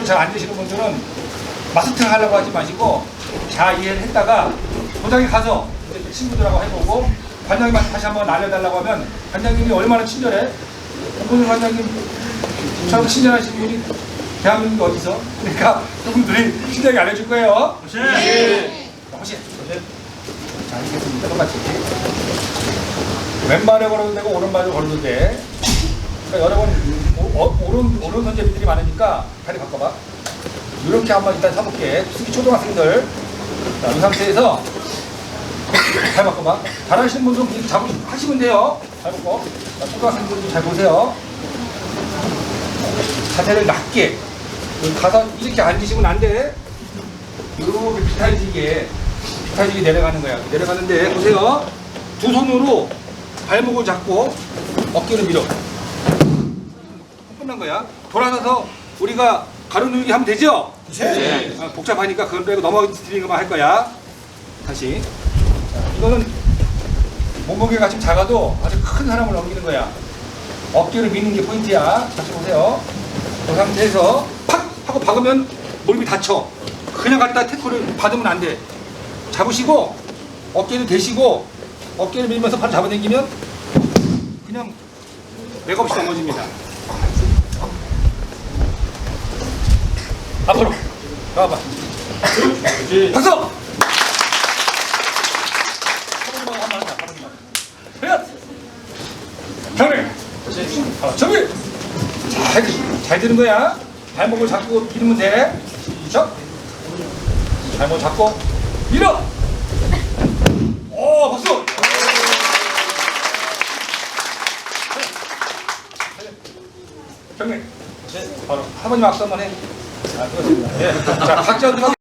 오늘 잘안 되시는 분들은 마스터 하려고 하지 마시고 잘 이해를 했다가 도장에 가서 친구들하고 해보고 관장님한테 다시 한번 알려달라고 하면 관장님이 얼마나 친절해? 오늘 관장님처럼 친절하신 분이 대한민국에 어디서? 그러니까 그분들이 친절하게 알려줄 거예요. 네. 혹시 자, 알겠습니다. 똑같이. 왼발에 걸어도 되고 오른발에 걸어도 돼. 그러니까 여러 번 오, 어, 오른 오른손 제비들이 많으니까 다리 바꿔봐. 이렇게 한번 일단 서볼게. 특히 초등학생들. 자, 이 상태에서 잘 바꿔봐. 잘하시는 분들은 잡으 하시면 돼요. 잘 바꿔. 자, 초등학생들도 잘 보세요. 자세를 낮게. 여기 가서 이렇게 앉으시면 안 돼. 이렇게 비타이지게 비타이지게 내려가는 거야. 내려가는데 보세요. 두 손으로 발목을 잡고 어깨를 밀어. 끝난 거야. 돌아서서 우리가 가로 누르기 하면 되죠? 네. 아, 복잡하니까 그건 빼고 넘어뜨리는 것만 할 거야. 다시. 자, 이거는 몸무게가 좀 작아도 아주 큰 사람을 넘기는 거야. 어깨를 미는 게 포인트야. 다시 보세요. 그 상태에서 팍 하고 박으면 무릎이 다쳐. 그냥 갖다 태클을 받으면 안 돼. 잡으시고 어깨를 대시고 어깨를 밀면서 바로 잡아당기면 그냥 맥없이 넘어집니다. 앞으로 나와봐. 박수! 한번 정리. 잘, 잘 드는 거야. 발목을 잡고 밀면 돼. 시작. 발목 잡고 밀어. 오, 박수. 정리. 바로 할머니 악수 한번 해. 자, 들어.